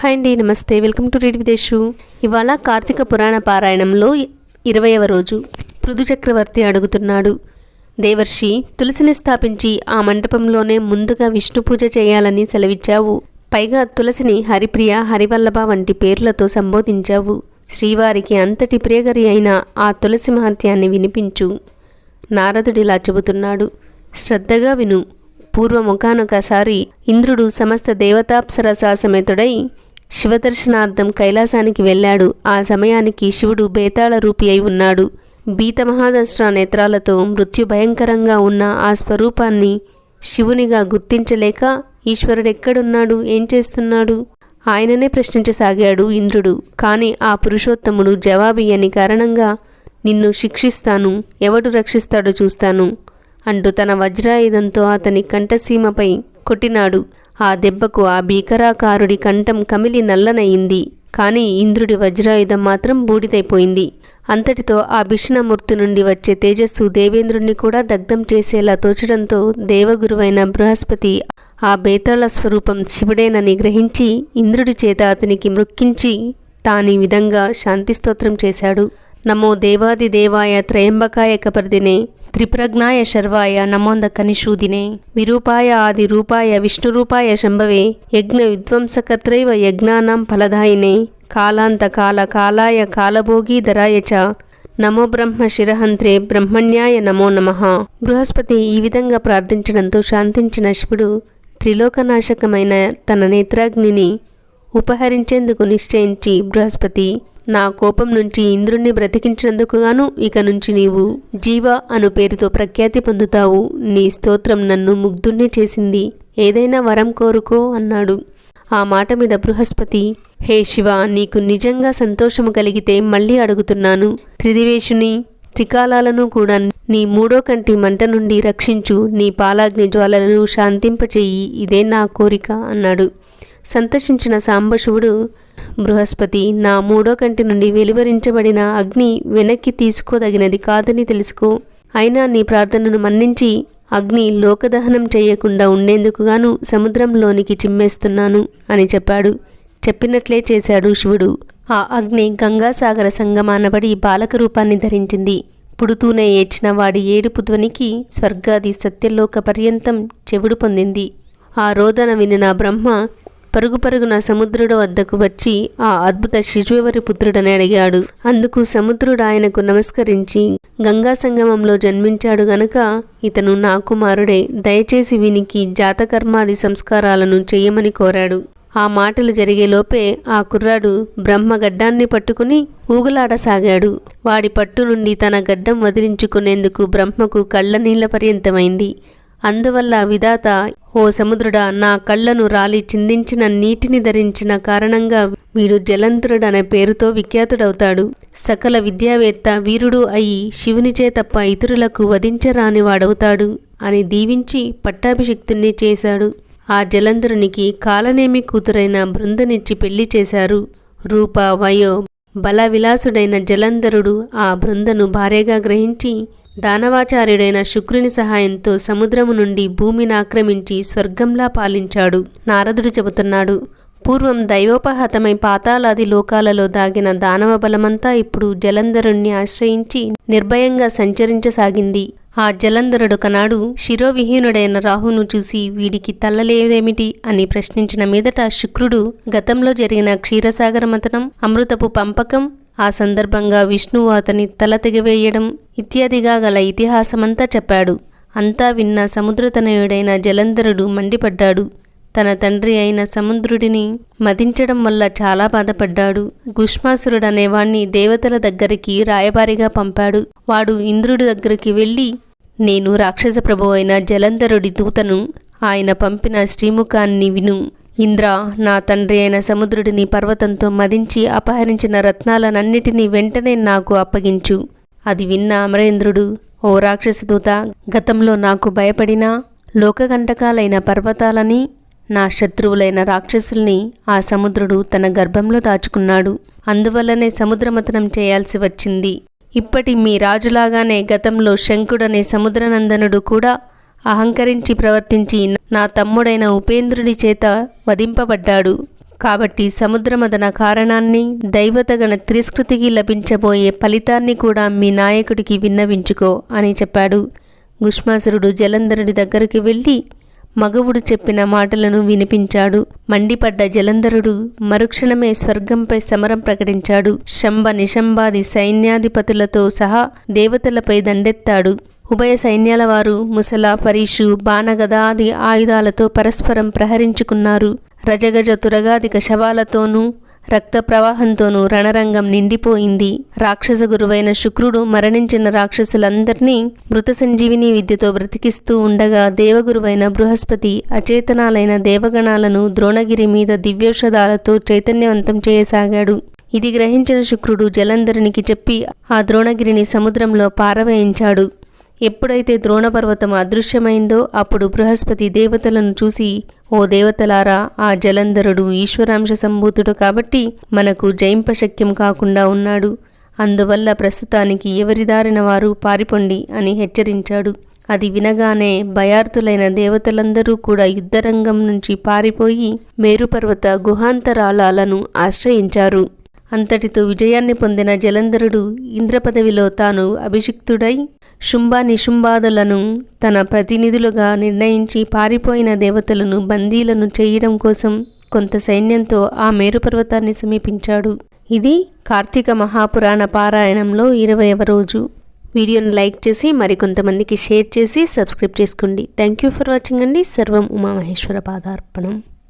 Hi అండి నమస్తే. Welcome to రీడ్ విదేశు. ఇవాళ కార్తీక పురాణ పారాయణంలో ఇరవయవ రోజు. పృథు చక్రవర్తి అడుగుతున్నాడు దేవర్షి తులసిని స్థాపించి ఆ మంటపంలోనే ముందుగా విష్ణు పూజ చేయాలని సెలవిచ్చావు. పైగా తులసిని హరిప్రియ హరివల్లభ వంటి పేర్లతో సంబోధించావు. శ్రీవారికి అంతటి ప్రియగరి అయిన ఆ తులసి మహత్యాన్ని వినిపించు. నారదుడిలా చెబుతున్నాడు శ్రద్ధగా విను. పూర్వముఖానొకసారి ఇంద్రుడు సమస్త దేవతాప్సరసా సమేతుడై శివదర్శనార్థం కైలాసానికి వెళ్ళాడు. ఆ సమయానికి శివుడు బేతాళ రూపి అయి ఉన్నాడు. బీతమహాదశ నేత్రాలతో మృత్యు భయంకరంగా ఉన్న ఆ స్వరూపాన్ని శివునిగా గుర్తించలేక ఈశ్వరుడెక్కడున్నాడు? ఏం చేస్తున్నాడు? ఆయననే ప్రశ్నించసాగాడు ఇంద్రుడు. కాని ఆ పురుషోత్తముడు జవాబియ్యని కారణంగా నిన్ను శిక్షిస్తాను. ఎవడు రక్షిస్తాడో చూస్తాను అంటూ తన వజ్రాయుధంతో అతని కంఠసీమపై కొట్టినాడు. ఆ దెబ్బకు ఆ భీకరాకారుడి కంఠం కమిలి నల్లనయింది. కాని ఇంద్రుడి వజ్రాయుధం మాత్రం బూడిదైపోయింది. అంతటితో ఆ భీషణమూర్తి నుండి వచ్చే తేజస్సు దేవేంద్రుణ్ణి కూడా దగ్ధం చేసేలా తోచడంతో దేవగురువైన బృహస్పతి ఆ బేతాళ స్వరూపం శివుడేనని గ్రహించి ఇంద్రుడి చేత అతనికి మృక్కించి తాని విధంగా శాంతిస్తోత్రం చేశాడు. నమో దేవాది దేవాయ త్రయంబకాయ కపర్దినే త్రిప్రజ్ఞాయ శర్వాయ నమోంద విరూపాయ ఆది రూపాయ విష్ణురూపాయ శంభవే. యజ్ఞ విధ్వంసకత్రైవ యజ్ఞానం ఫలదాయినే. కాలాంత కాల కాలాయ కాలభోగి ధరాయ చ. నమో బ్రహ్మ శిరహంత్రే బ్రహ్మణ్యాయ నమో నమః. బృహస్పతి ఈ విధంగా ప్రార్థించడంతో శాంతించిన శివుడు త్రిలోకనాశకమైన తన నేత్రాగ్నిని ఉపహరించేందుకు నిశ్చయించి బృహస్పతి నా కోపం నుంచి ఇంద్రుణ్ణి బ్రతికించినందుకుగాను ఇక నుంచి నీవు జీవ అను పేరుతో ప్రఖ్యాతి పొందుతావు. నీ స్తోత్రం నన్ను ముగ్ధుణ్ణి చేసింది. ఏదైనా వరం కోరుకో అన్నాడు. ఆ మాట మీద బృహస్పతి హే శివ నీకు నిజంగా సంతోషము కలిగితే మళ్ళీ అడుగుతున్నాను. త్రిదివేషుని త్రికాలాలను కూడా నీ మూడో కంటి మంట నుండి రక్షించు. నీ పాలాగ్ని జ్వాలలను శాంతింపచేయి. ఇదే నా కోరిక అన్నాడు. సంతోషించిన సాంబశివుడు బృహస్పతి నా మూడో కంటి నుండి వెలువరించబడిన అగ్ని వెనక్కి తీసుకోదగినది కాదని తెలుసుకో. అయినా నీ ప్రార్థనను మన్నించి అగ్ని లోకదహనం చేయకుండా ఉండేందుకుగాను సముద్రంలోనికి చిమ్మేస్తున్నాను అని చెప్పాడు. చెప్పినట్లే చేశాడు శివుడు. ఆ అగ్ని గంగాసాగర సంగమానబడి బాలక రూపాన్ని ధరించింది. పుడుతూనే ఏడ్చిన వాడి ఏడుపు ధ్వనికి స్వర్గాది సత్యలోక పర్యంతం చెవుడు పొందింది. ఆ రోదన వినిన బ్రహ్మ పరుగు పరుగున సముద్రుడు వద్దకు వచ్చి ఆ అద్భుత శిశువరి పుత్రుడని అడిగాడు. అందుకు సముద్రుడు ఆయనకు నమస్కరించి గంగా సంగమంలో జన్మించాడు గనక ఇతను నా కుమారుడే. దయచేసి వీనికి జాతకర్మాది సంస్కారాలను చేయమని కోరాడు. ఆ మాటలు జరిగేలోపే ఆ కుర్రాడు బ్రహ్మ గడ్డాన్ని పట్టుకుని ఊగులాడసాగాడు. వాడి పట్టు నుండి తన గడ్డం వదిలించుకునేందుకు బ్రహ్మకు కళ్ళ నీళ్ళ పర్యంతమైంది. అందువల్ల విధాత ఓ సముద్రుడా నా కళ్ళను రాలి చిందించిన నీటిని ధరించిన కారణంగా వీడు జలంతురుడనే పేరుతో విఖ్యాతుడవుతాడు. సకల విద్యావేత్త వీరుడు అయి శివునిచే తప్ప ఇతరులకు వధించరాని వాడవుతాడు అని దీవించి పట్టాభిషిక్తుణ్ణి చేశాడు. ఆ జలంధరునికి కాలనేమి కూతురైన బృందనిచ్చి పెళ్ళి చేశారు. రూప వయో బల విలాసుడైన జలంధరుడు ఆ బృందను భార్యగా గ్రహించి దానవాచార్యుడైన శుక్రుని సహాయంతో సముద్రము నుండి భూమిని ఆక్రమించి స్వర్గంలా పాలించాడు. నారదుడు చెబుతున్నాడు పూర్వం దైవోపహతమై పాతాలాది లోకాలలో దాగిన దానవ బలమంతా ఇప్పుడు జలంధరుణ్ణి ఆశ్రయించి నిర్భయంగా సంచరించసాగింది. ఆ జలంధరుడొకనాడు శిరోవిహీనుడైన రాహును చూసి వీడికి తల్లలేదేమిటి అని ప్రశ్నించిన మీదట శుక్రుడు గతంలో జరిగిన క్షీరసాగర మతనం అమృతపు పంపకం ఆ సందర్భంగా విష్ణువు అతని తల తెగవేయడం ఇత్యాదిగా గల ఇతిహాసమంతా చెప్పాడు. అంతా విన్న సముద్రతనయుడైన జలంధరుడు మండిపడ్డాడు. తన తండ్రి అయిన సముద్రుడిని మదించడం వల్ల చాలా బాధపడ్డాడు. గుష్మాసురుడనేవాణ్ణి దేవతల దగ్గరికి రాయబారిగా పంపాడు. వాడు ఇంద్రుడి దగ్గరికి వెళ్ళి నేను రాక్షస ప్రభు అయిన జలంధరుడి దూతను ఆయన పంపిన శ్రీముఖాన్ని విను. ఇంద్ర నా తండ్రి అయిన సముద్రుడిని పర్వతంతో మదించి అపహరించిన రత్నాలనన్నిటినీ వెంటనే నాకు అప్పగించు. అది విన్న అమరేంద్రుడు ఓ రాక్షసదూత గతంలో నాకు భయపడినా లోకకంటకాలైన పర్వతాలని నా శత్రువులైన రాక్షసుల్ని ఆ సముద్రుడు తన గర్భంలో దాచుకున్నాడు. అందువల్లనే సముద్రమతనం చేయాల్సి వచ్చింది. ఇప్పటి మీ రాజులాగానే గతంలో శంకుడనే సముద్రనందనుడు కూడా అహంకరించి ప్రవర్తించి నా తమ్ముడైన ఉపేంద్రుడి చేత వధింపబడ్డాడు. కాబట్టి సముద్రమదన కారణాన్ని దైవతగణ తిరస్కృతికి లభించబోయే ఫలితాన్ని కూడా మీ నాయకుడికి విన్నవించుకో అని చెప్పాడు. గుష్మాసురుడు జలంధరుడి దగ్గరికి వెళ్ళి మగవుడు చెప్పిన మాటలను వినిపించాడు. మండిపడ్డ జలంధరుడు మరుక్షణమే స్వర్గంపై సమరం ప్రకటించాడు. శంభ నిశంబాది సైన్యాధిపతులతో సహా దేవతలపై దండెత్తాడు. ఉభయ సైన్యాల వారు ముసల పరీషు బాణగదాది ఆయుధాలతో పరస్పరం ప్రహరించుకున్నారు. రజగజ తురగాదిక శవాలతోనూ రక్త ప్రవాహంతోనూ రణరంగం నిండిపోయింది. రాక్షస గురువైన శుక్రుడు మరణించిన రాక్షసులందరినీ మృత సంజీవిని విద్యతో బ్రతికిస్తూ ఉండగా దేవగురువైన బృహస్పతి అచేతనాలైన దేవగణాలను ద్రోణగిరి మీద దివ్యౌషధాలతో చైతన్యవంతం చేయసాగాడు. ఇది గ్రహించిన శుక్రుడు జలంధరునికి చెప్పి ఆ ద్రోణగిరిని సముద్రంలో పారవేయించాడు. ఎప్పుడైతే ద్రోణపర్వతం అదృశ్యమైందో అప్పుడు బృహస్పతి దేవతలను చూసి ఓ దేవతలారా ఆ జలంధరుడు ఈశ్వరాంశ సంభూతుడు కాబట్టి మనకు జయింపశక్యం కాకుండా ఉన్నాడు. అందువల్ల ప్రస్తుతానికి ఎవరి దారిన వారు పారిపోండి అని హెచ్చరించాడు. అది వినగానే భయార్థులైన దేవతలందరూ కూడా యుద్ధరంగం నుంచి పారిపోయి మేరుపర్వత గుహాంతరాలాలను ఆశ్రయించారు. అంతటితో విజయాన్ని పొందిన జలంధరుడు ఇంద్రపదవిలో తాను అభిషిక్తుడై శుంభ నిశుంభాదులను తన ప్రతినిధులుగా నిర్ణయించి పారిపోయిన దేవతలను బందీలను చేయడం కోసం కొంత సైన్యంతో ఆ మేరుపర్వతాన్ని సమీపించాడు. ఇది కార్తీక మహాపురాణ పారాయణంలో ఇరవైవ రోజు. వీడియోను లైక్ చేసి మరికొంతమందికి షేర్ చేసి సబ్స్క్రైబ్ చేసుకోండి. థ్యాంక్ యూ ఫర్ వాచింగ్ అండి. సర్వం ఉమామహేశ్వర పాదార్పణం.